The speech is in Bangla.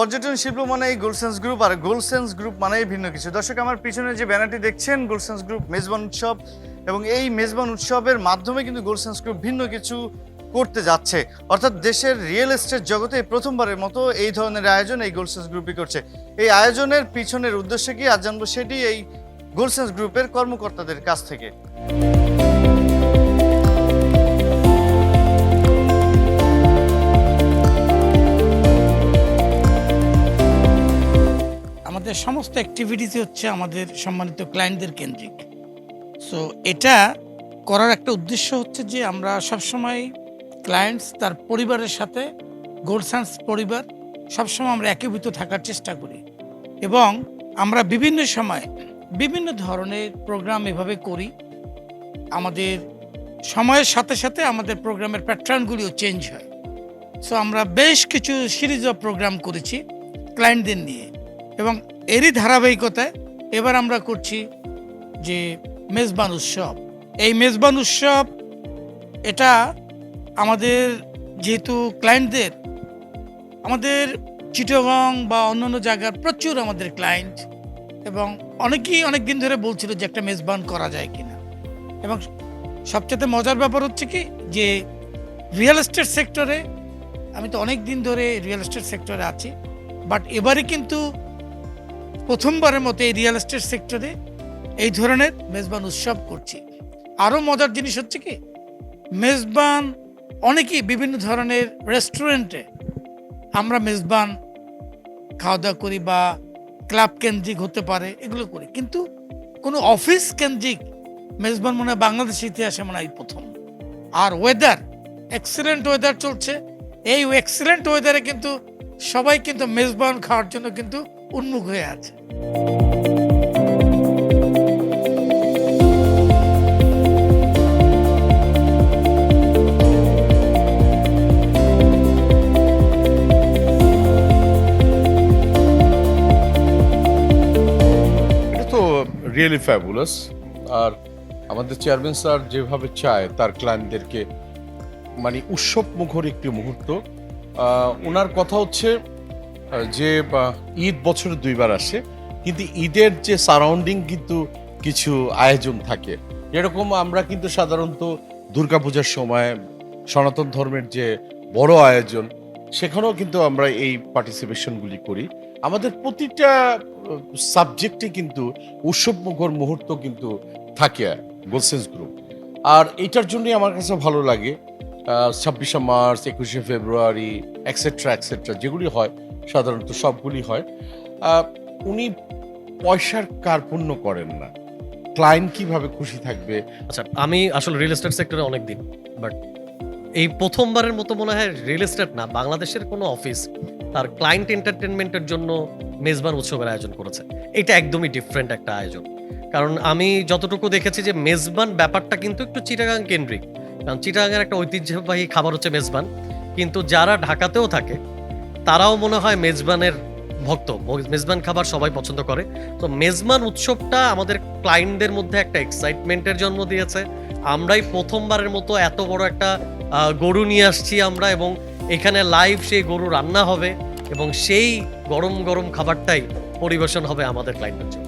পর্যটন শিল্প মানে এই গোলসেন্স গ্রুপ আর গোলসেন্স গ্রুপ মানেই ভিন্ন কিছু। দর্শক, আমার পিছনে যে ব্যানারটি দেখছেন গোলসেন্স গ্রুপ মেজবান উৎসব এবং এই মেজবান উৎসবের মাধ্যমে কিন্তু গোলসেন্স গ্রুপ ভিন্ন কিছু করতে যাচ্ছে। অর্থাৎ দেশের রিয়েল এস্টেট জগতে প্রথমবারের মতো এই ধরনের আয়োজন এই গোলসেন্স গ্রুপই করছে। এই আয়োজনের পিছনের উদ্দেশ্য কি? আজ জানব সেটি এই গোলসেন্স গ্রুপের কর্মকর্তাদের কাছ থেকে। আমাদের সমস্ত অ্যাক্টিভিটিস হচ্ছে আমাদের সম্মানিত ক্লায়েন্টদের কেন্দ্রিক। সো এটা করার একটা উদ্দেশ্য হচ্ছে যে আমরা সবসময় ক্লায়েন্টস তার পরিবারের সাথে গোলসান্স পরিবার, সবসময় আমরা একীভূত থাকার চেষ্টা করি। এবং আমরা বিভিন্ন সময় বিভিন্ন ধরনের প্রোগ্রাম এভাবে করি। আমাদের সময়ের সাথে সাথে আমাদের প্রোগ্রামের প্যাটার্নগুলিও চেঞ্জ হয়। সো আমরা বেশ কিছু সিরিজ অফ প্রোগ্রাম করেছি ক্লায়েন্টদের নিয়ে। এবং এরই ধারাবাহিকতায় এবার আমরা করছি যে মেজবান উৎসব। এই মেজবান উৎসব, এটা আমাদের যেহেতু ক্লায়েন্টদের আমাদের চিটগং বা অন্যান্য জায়গার প্রচুর আমাদের ক্লায়েন্ট এবং অনেকেই অনেক দিন ধরে বলছিল যে একটা মেজবান করা যায় কিনা। এবং সবচেয়ে মজার ব্যাপার হচ্ছে কি যে রিয়েল এস্টেট সেক্টরে আমি তো অনেক দিন ধরে রিয়েল এস্টেট সেক্টরে আছি বাট এবারে কিন্তু প্রথমবারের মতো এই রিয়েল এস্টেট সেক্টরে এই ধরনের মেজবান উৎসব করছি। আরও মজার জিনিস হচ্ছে কি, মেজবান অনেকেই বিভিন্ন ধরনের রেস্টুরেন্টে আমরা মেজবান খাওয়া দাওয়া করি বা ক্লাব কেন্দ্রিক হতে পারে, এগুলো করি। কিন্তু কোনো অফিস কেন্দ্রিক মেজবান মনে হয় বাংলাদেশ ইতিহাসে মনে হয় প্রথম। আর ওয়েদার এক্সিলেন্ট ওয়েদার চলছে। এই এক্সিলেন্ট ওয়েদারে কিন্তু সবাই কিন্তু মেজবান খাওয়ার জন্য কিন্তু উন্মুখ হয়ে আছে। রিয়েলি ফ্যাবুলাস আর আমাদের চেয়ারম্যান স্যার যেভাবে চায়, তার ক্লায়েন্টদেরকে মানে উৎসব মুখর একটি মুহূর্ত। ওনার কথা হচ্ছে যে ঈদ বছরে দুইবার আসে, কিন্তু ঈদের যে সারাউন্ডিং কিন্তু কিছু আয়োজন থাকে। এরকম আমরা কিন্তু সাধারণত দুর্গাপূজার সময় সনাতন ধর্মের যে বড় আয়োজন, সেখানেও কিন্তু আমরা এই পার্টিসিপেশনগুলি করি। আমাদের প্রতিটা সাবজেক্টে কিন্তু উৎসবমুখর মুহূর্ত কিন্তু থাকে গোলসেন্স গ্রুপ আর এটার জন্যই আমার কাছে ভালো লাগে ছাব্বিশে মার্চ, একুশে ফেব্রুয়ারি এক্সেট্রা এক্সেট্রা যেগুলি হয়। সাধারণত সবগুলি হয়। উনি পয়সার কার কার্পণ্য করেন না। ক্লায়েন্ট কীভাবে খুশি থাকবে? আচ্ছা আমি আসলে রিয়েল এস্টেট সেক্টরে অনেক দিন বাট এই প্রথমবারের মতো মনে হয় রিয়েল এস্টেট না, বাংলাদেশের কোনো অফিস তার ক্লায়েন্ট এন্টারটেনমেন্টের জন্য মেজবান উৎসবের আয়োজন করেছে। এটা একদমই ডিফারেন্ট একটা আয়োজন। কারণ আমি যতটুকু দেখেছি যে মেজবান ব্যাপারটা কিন্তু একটু চিটাগাং কেন্দ্রিক। কারণ চিটাগাংয়ের একটা ঐতিহ্যবাহী খাবার হচ্ছে মেজবান। কিন্তু যারা ঢাকাতেও থাকে তারাও মনে হয় মেজবানের ভক্ত। মেজবান খাবার সবাই পছন্দ করে। তো মেজবান উৎসবটা আমাদের ক্লায়েন্টদের মধ্যে একটা এক্সাইটমেন্টের জন্ম দিয়েছে। আমরাই প্রথমবারের মতো এত বড় একটা গরু নিয়ে আসছি আমরা এবং এখানে লাইভ সেই গরু রান্না হবে এবং সেই গরম গরম খাবারটাই পরিবেশন হবে আমাদের ক্লায়েন্টের জন্য।